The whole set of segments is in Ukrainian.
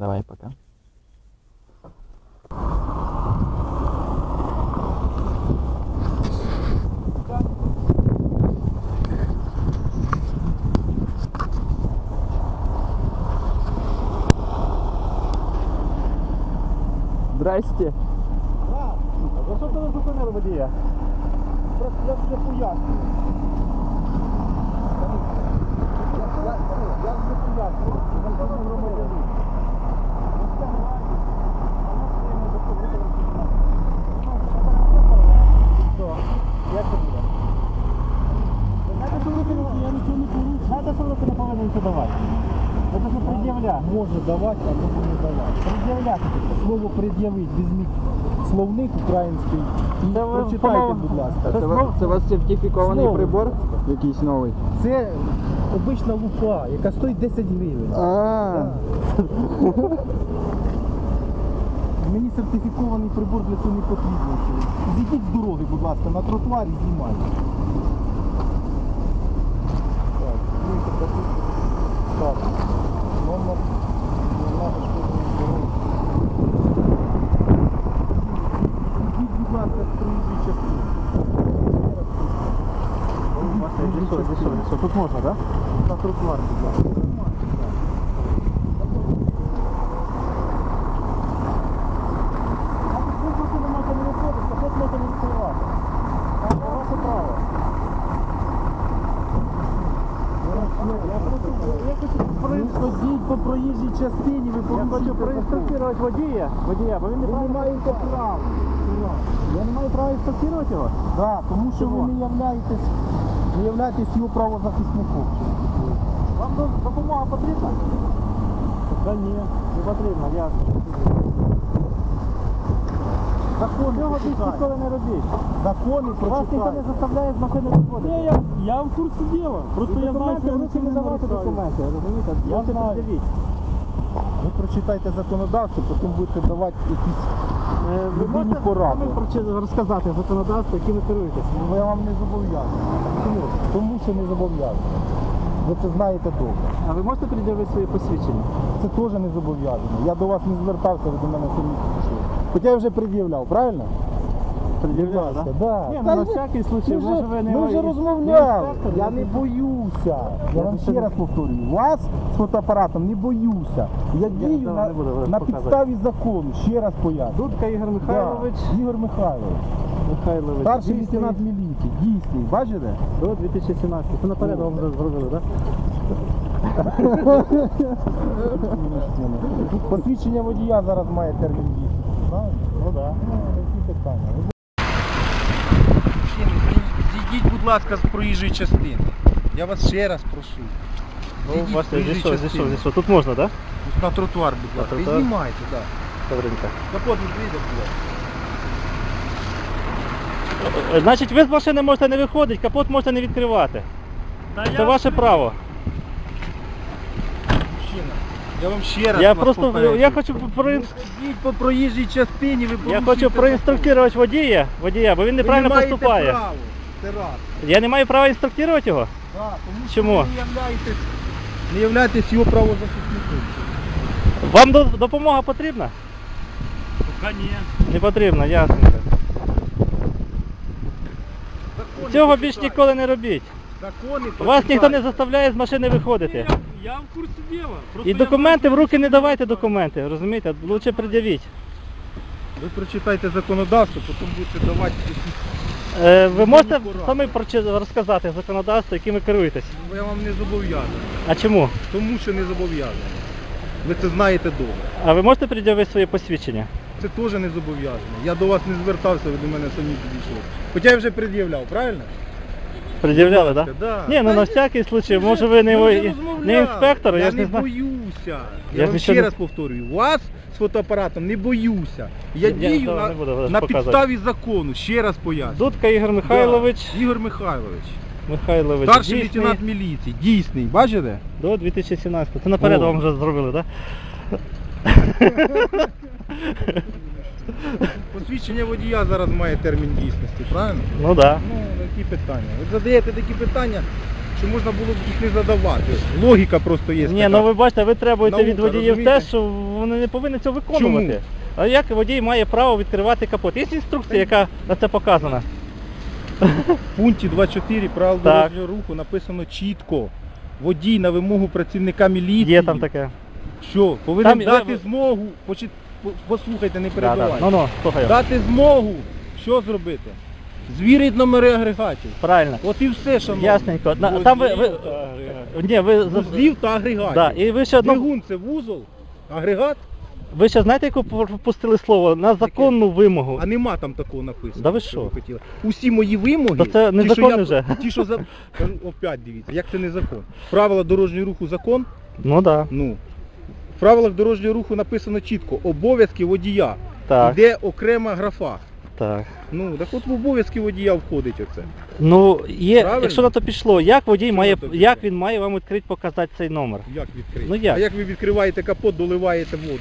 Давай пока. Здрасте. За що ти не зупинили водія? Просто я все пояснюю. Я, я, я все пояснюю. Може давати, а може не давати. Пред'являти. Слово пред'явить, візьміть словник український і Це ви прочитайте, будь ласка. Це Це, ва- це у вас сертифікований Знову. прибор? Якийсь новий. Це обична лупа, яка стоїть 10 гривень. А, Мені сертифікований прибор для цього не потрібен. Зійдіть з дороги, будь ласка, на тротуар і знімайте. Так, знімайте пропуск. Так, номер нашої дороги. Зійдіть, будь ласка, з проїжджої частини. Тут можна, так? На тротуар, будь ласка. Ходіть по проїжджій частині, ви Я хочу проінструктувати водія, водія, бо він не Ви не маєте права. Я не маю права інструктувати його. Да, тому що ви не являєтесь, не являєтесь його правозахисником. Вам допомога потрібна? Та ні, не потрібно, ясно. Закони Цього прочитайте. ніколи не робіть. Закони Вас ніхто не заставляє з машини виходити. Ні, я, я в курсі діла. Просто я знаю, що я ви не нарушаю. документи, розумієте? Я знаю. Ви прочитайте законодавство, потім будете давати якісь. Ви можете пораду. розказати законодавство, яким ви керуєтесь? Ну, Я вам не зобов'язаний. Чому? Тому що не зобов'язаний. Ви це знаєте добре. А ви можете пред'явити своє посвідчення? Це теж не зобов'язано. Я до вас не звертався, ви до мене самі прийшли. Хоча я вже пред'являв, правильно? Будь ласка, да. Ні, ну на ні, всякий случай, Ми може вже, ви не ми вже розмовляли. інспектор, Я не боюся. Я Я вам ще раз повторюю. Вас з фотоапаратом не боюся. Я дію на, не буду вас на підставі закону. Ще раз поясню. Дудка Ігор Да. Михайлович. Ігор Михайлович. Михайлович. Старший дійсний лейтенант міліції. Дійсний. Бачите? До 2017. Це наперед вам вже зробили, так? Посвідчення водія зараз має термін. Правильно? Ну так. Ну, які питання будь ласка, з проїжджої частини. Я вас ще раз прошу. Зійдіть з Бачите, проїжджої зійшов, частини. зійшов, зійшов. Тут можна, так? На тротуар, будь ласка. І тротуар? знімайте, так. Добренько. Капот відвійде, будь ласка. Е, Значить, ви з машини можете не виходити, капот можете не відкривати. Та Це я ваше право. Мужчина, Я вам ще раз Я вас просто попереджую. я хочу про Йдіть по проїжджій частині, ви я порушуєте хочу закон. проінструктувати водія, водія, бо він Ви неправильно не маєте поступає. права. Це. Я не маю права інструктувати його. Да, тому що Чому? ви не являєтесь, не являєтесь його правозахисником. Вам до- допомога потрібна? Пока ні. Не потрібна, ясненько. Закони Цього більш ніколи не робіть. Закони Вас ніхто не заставляє з машини виходити. я, я в курсі діла. Просто І я документи в руки не давайте документи, розумієте? Лучше пред'явіть. Ви прочитайте законодавство, потім будете давати якісь... Е, ви можете прочи- розказати законодавство, яким ви керуєтесь? Я вам не зобов'язаний. А чому? Тому що не зобов'язаний. Ви це знаєте добре. А ви можете пред'явити своє посвідчення? Це теж не зобов'язаний. Я до вас не звертався, ви до мене самі підійшли. Хоча я вже пред'являв, правильно? Пред'являли, так? Да. Ні, ну на всякий случай, може ви не, ви- не інспектор, я, я ж не не знаю. Боюся. Я, Я вам ще не- раз повторюю, вас з фотоапаратом не боюся. Я, Ні, дію цього на, не буду на показувати. підставі закону, ще раз поясню. Дудка Ігор Михайлович, Да. Ігор Михайлович. Михайлович, Старший дійсний, лейтенант міліції, дійсний, бачите? до 2017. Це наперед О. вам вже зробили, так? Посвідчення водія зараз має термін дійсності, правильно? Ну да. Ну, які питання? Ви задаєте такі питання, що можна було б їх не задавати. Логіка просто є. Ні, така. ну ви бачите, ви требуєте Наука, від водіїв те, що вони не повинні цього виконувати. Чому? А як водій має право відкривати капот? Є інструкція, яка на це показана. В пункті 2.4 правил Так. дорожнього руху написано чітко. Водій на вимогу працівника міліції. Є там таке. Що? Повинен Там- дати ви- змогу. почит- по- Послухайте, не да. Ну ну, слухаю. Дати змогу. Що зробити? Звірить номери агрегатів. Правильно. От і все, шановні. Ясненько. На- Там ви, ви... Ні, ви, Вузлів та агрегатів. да, і ви ще одно, Двигун це вузол, агрегат, ви ще знаєте, яку пропустили слово? На законну вимогу. а нема там такого написано. Да ви що хотіли. Усі мої вимоги. То це ті, незаконно що я- вже. Ті, що за... Кажу, Опять дивіться, як це не закон. Правила дорожнього руху закон, Ну да. ну. В правилах дорожнього руху написано чітко, обов'язки водія. Так, Йде окрема графа. так. Ну, так от в обов'язки водія входить оце. Ну, є, Правильно? якщо на то пішло, як водій Що має, на то пішло? як він має вам відкрити показати цей номер? Як відкрити? Ну, як? А як ви відкриваєте капот, доливаєте воду?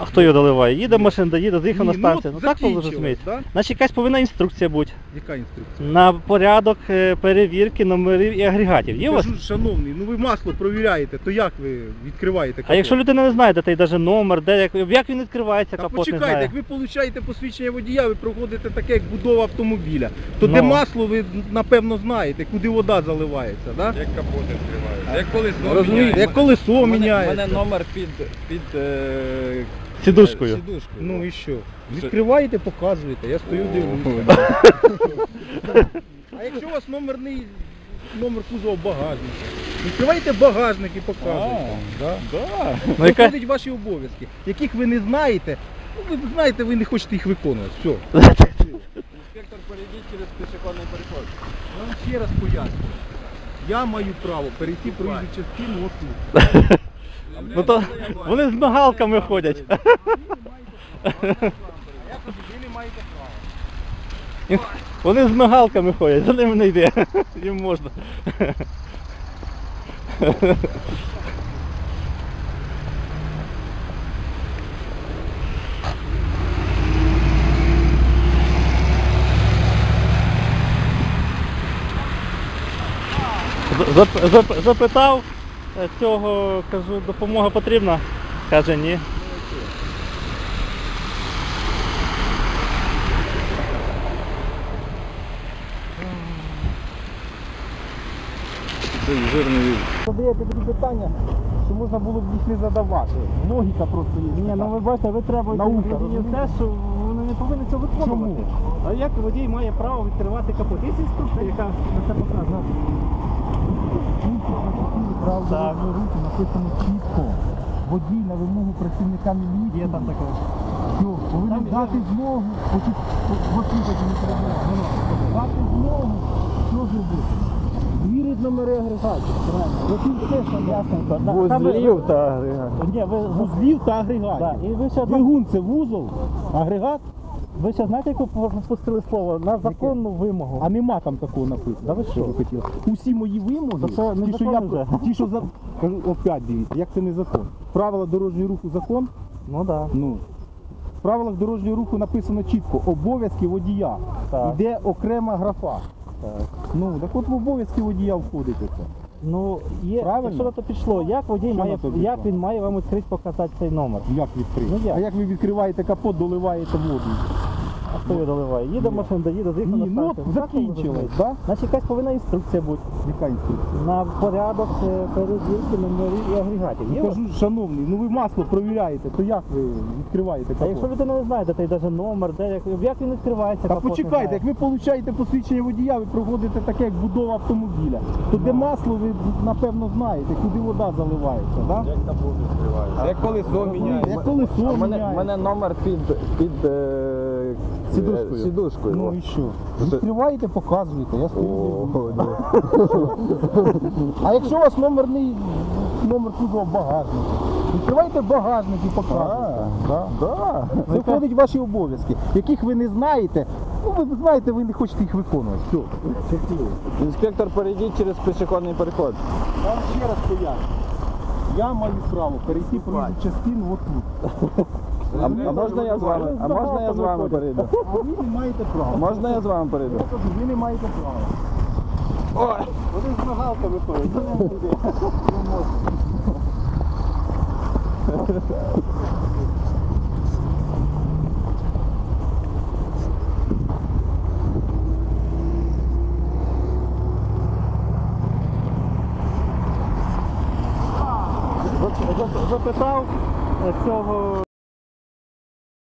А хто його доливає? Їде машина, доїде, заїхав на Ні, станцію. от Ну так ви закінчилось, розумієте. да? Значить, якась повинна інструкція бути Яка інструкція? на порядок е, перевірки номерів і агрегатів. Є у вас? Кажу, шановний, ну ви масло провіряєте, то як ви відкриваєте капот? А якщо людина не знає, де той даже номер, де як, як він відкривається, Та капот не почекайте, знає. як ви получаєте посвідчення водія, ви проходите таке, як будова автомобіля. То Ну. де масло, ви напевно знаєте, куди вода заливається, да? Як капот відкривається. Як колесо Розумієте, як колесо У мене, міняється. мене номер під, під е, Сідушкою. сідушкою. Ну і що? Відкриваєте, показуєте, я стою дивлюся. А якщо у вас номерний номер кузова багажник, відкривайте багажник і показуєте. Да. Да. Ну, яка... Виходять ваші обов'язки, яких ви не знаєте. Ну, ви знаєте, ви не хочете їх виконувати. Все. Інспектор, перейдіть через пішохідний переход. Я вам ще раз пояснюю. Я маю право перейти проїжджу частину отут. Ну то вони з мигалками ходять. Вони з мигалками ходять, за ними не йде. Їм можна. Зап- зап- Запитав цього, кажу, допомога потрібна. Каже, ні. Цей жирний Задаєте такі питання, що можна було б їх не задавати. Логіка просто є. Ні, ну ви бачите, ви требуєте Наука, те, що вони не повинні цього виконувати. Чому? А як водій має право відкривати капот? Є інструкція, яка на це Так. дорожнього руху написано чітко. Водій на вимогу працівника міліції. Є там таке. Що, повинен Там- дати змогу, почу- по- послухайте, не треба. Дати змогу, що зробити? Звірить номери агрегатів. Все, що ясно. Вузлів та агрегат. Ні, ви, Вузлів та агрегатів. да, і ви ще, одна- Двигун це вузол, агрегат, ви ще знаєте, яку пропустили слово? На законну вимогу. а нема там такого написано. Да ви що? ви хотіли? Усі мої вимоги, це ті, що я, вже. ті, що за... Кажу, опять дивіться, як це не закон. Правила дорожнього руху закон, Ну так. Ну, в правилах дорожнього руху написано чітко, обов'язки водія. Так. Йде окрема графа. Так. Ну, так от в обов'язки водія входить оце. Ну, є, Правильно? якщо на то пішло, як водій Що має, на то пішло? як він має вам відкрити показати цей номер? Як відкрити? Ну, як? А як ви відкриваєте капот, доливаєте воду? А хто його доливає? Їде машина, доїде, заїхав Ні, на ну станцію. от Так ви закінчилось, да? Значить якась повинна інструкція бути Яка інструкція? на порядок е, перевірки номерів і агрегатів. Є Я у вас? кажу, шановний, ну ви масло провіряєте, то як ви відкриваєте А капот? якщо людина не знає, де той даже номер, де як, як він відкривається, Та капот не почекайте, як ви получаєте посвідчення водія, ви проходите таке, як будова автомобіля. То де масло, ви напевно знаєте, куди вода заливається, так? Як капот відкривається. Як колесо міняється. Як колесо У мене, міняється. мене номер під, під е, Сідушкою. сідушкою. Ну і що? Відкриваєте, показуєте, я стою. А якщо у вас номерний номер кузова багажник, відкривайте багажник і показуєте. Да. да. Це входить в ваші обов'язки, яких ви не знаєте. Ну ви знаєте, ви не хочете їх виконувати. Все. Інспектор, перейдіть через пішохідний переход. Я вам ще раз поясню. Я маю право перейти проїзну частину отут. А, а можна я з вами? А можна я з вами перейду? А ви не маєте права. А Можна я з вами перейду? Ви не маєте права. Ой! Вони з нагалками ходять. Запитав цього